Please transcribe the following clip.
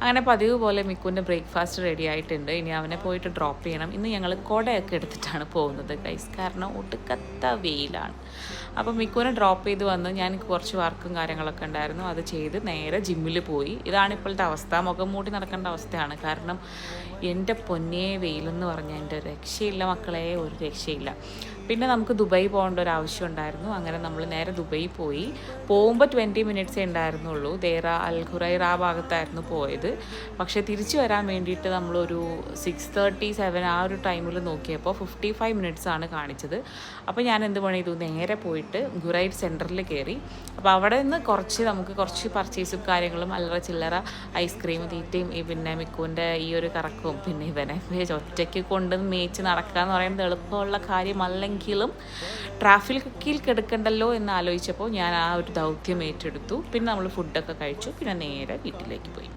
അങ്ങനെ പതിവ് പോലെ മിക്കുവിന്റെ ബ്രേക്ക്ഫാസ്റ്റ് റെഡി ആയിട്ടുണ്ട്. ഇനി അവനെ പോയിട്ട് ഡ്രോപ്പ് ചെയ്യണം. ഇന്ന് ഞങ്ങൾ കുടയൊക്കെ എടുത്തിട്ടാണ് പോകുന്നത് ഗൈസ് കാരണം ഒടുക്കത്ത വെയിലാണ്. അപ്പോൾ മിക്കുവിനെ ഡ്രോപ്പ് ചെയ്ത് വന്ന് ഞാൻ കുറച്ച് വർക്കും കാര്യങ്ങളൊക്കെ ഉണ്ടായിരുന്നു. അത് ചെയ്ത് നേരെ ജിമ്മിൽ പോയി. ഇതാണ് ഇപ്പോഴത്തെ അവസ്ഥ. മുഖം മൂടി നടക്കേണ്ട അവസ്ഥയാണ്. കാരണം എന്റെ പൊന്നേ വെയിലെന്ന് പറഞ്ഞാൽ എന്റെ രക്ഷയില്ല മക്കളെ. ഒരു രക്ഷയില്ല. പിന്നെ നമുക്ക് ദുബായി പോകേണ്ട ഒരു ആവശ്യം ഉണ്ടായിരുന്നു. അങ്ങനെ നമ്മൾ നേരെ ദുബായി പോയി. പോകുമ്പോൾ ട്വന്റി മിനിറ്റ്സേ ഉണ്ടായിരുന്നുള്ളൂ. ദേറ അൽ ഖുറൈറ ആ ഭാഗത്തായിരുന്നു പോയത്. പക്ഷേ തിരിച്ചു വരാൻ വേണ്ടിയിട്ട് നമ്മളൊരു സിക്സ് തേർട്ടി സെവൻ ആ ഒരു ടൈമിൽ നോക്കിയപ്പോൾ ഫിഫ്റ്റി ഫൈവ് മിനിറ്റ്സ് ആണ് കാണിച്ചത്. അപ്പോൾ ഞാൻ എന്ത് പണി ചെയ്തു? നേരെ പോയിട്ട് ഖുറൈർ സെന്ററിൽ കയറി അപ്പോൾ അവിടെ നിന്ന് കുറച്ച് നമുക്ക് കുറച്ച് പർച്ചേസും കാര്യങ്ങളും അല്ലറ ചില്ലറ ഐസ്ക്രീം തീറ്റയും ഈ പിന്നെ മിക്കുവിന്റെ ഈ ഒരു കറക്കവും പിന്നെ ഇവനെ ഒറ്റയ്ക്ക് കൊണ്ട് മേച്ച് നടക്കുക എന്ന് പറയുന്നത് എളുപ്പമുള്ള കാര്യമല്ലെങ്കിലും ട്രാഫിക്കിൽ കിടക്കണ്ടല്ലോ എന്ന് ആലോചിച്ചപ്പോൾ ഞാൻ ആ ഒരു ദൗത്യം ഏറ്റെടുത്തു. പിന്നെ നമ്മൾ ഫുഡൊക്കെ കഴിച്ചു. പിന്നെ നേരെ വീട്ടിലേക്ക് പോയി.